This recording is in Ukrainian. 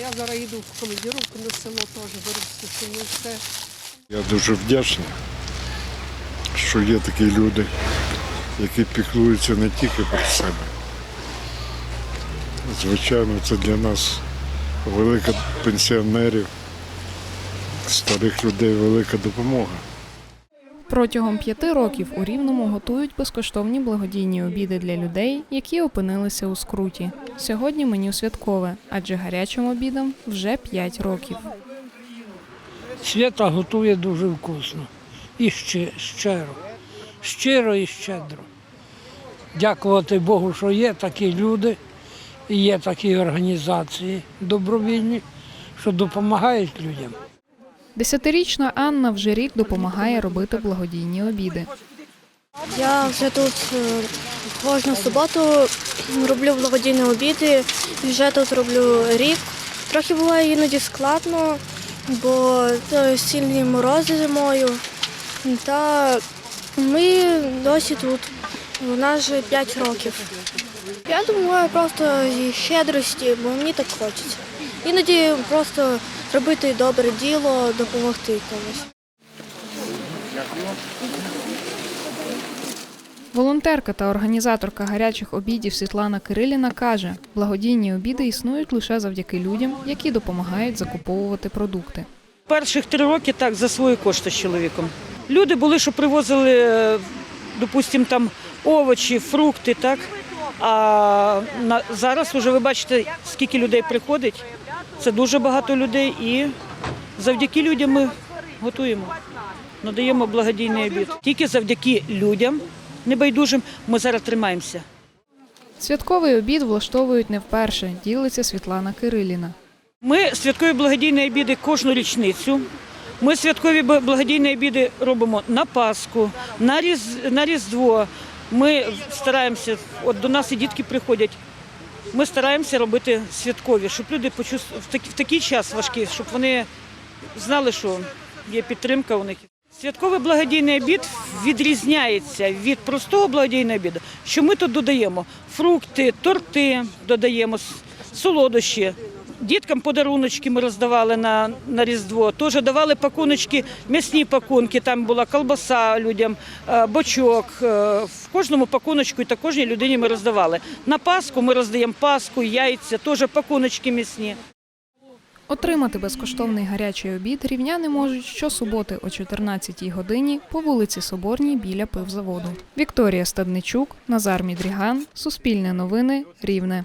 Я зараз їду в командировку на село теж беру все. Я дуже вдячний, що є такі люди, які піклуються не тільки про себе. Звичайно, це для нас велика пенсіонерів, старих людей велика допомога. Протягом п'яти років у Рівному готують безкоштовні благодійні обіди для людей, які опинилися у скруті. Сьогодні меню святкове, адже гарячим обідам вже п'ять років. Свята готує дуже вкусно. І щиро. Щиро і щедро. Дякувати Богу, що є такі люди, і є такі організації добровільні, що допомагають людям. Десятирічна Анна вже рік допомагає робити благодійні обіди. Я вже тут е, кожну суботу роблю благодійні обіди. Вже тут роблю рік. Трохи буває іноді складно, бо сильні морози зимою. Та ми досі тут. У нас вже 5 років. Я думаю, просто щедрості, бо мені так хочеться. Іноді просто робити добре діло, допомогти комусь. Волонтерка та організаторка гарячих обідів Світлана Кириліна каже, благодійні обіди існують лише завдяки людям, які допомагають закуповувати продукти. Перших три роки так за свої кошти з чоловіком. Люди були, що привозили, е, допустимо, там овочі, фрукти, так. А на, зараз вже ви бачите, скільки людей приходить. Це дуже багато людей і завдяки людям ми готуємо, надаємо благодійний обід. Тільки завдяки людям небайдужим ми зараз тримаємося. Святковий обід влаштовують не вперше, ділиться Світлана Кириліна. Ми святкові благодійні обіди кожну річницю. Ми святкові благодійні обіди робимо на Пасху, на Різдво. Ми стараємося, от до нас і дітки приходять. Ми стараємося робити святкові, щоб люди в, такий, час важкий, щоб вони знали, що є підтримка у них. Святковий благодійний обід відрізняється від простого благодійного обіду, що ми тут додаємо фрукти, торти додаємо, солодощі. Діткам подаруночки ми роздавали на, на Різдво. Теж давали пакуночки, м'ясні пакунки. Там була колбаса людям, е, бочок. Е, В кожному пакуночку і та кожній людині ми роздавали. На Пасху ми роздаємо паску, яйця, теж пакуночки м'ясні. Отримати безкоштовний гарячий обід рівняни можуть щосуботи о 14-й годині по вулиці Соборній біля пивзаводу. Вікторія Стадничук, Назар Мідріган, Суспільне новини, Рівне.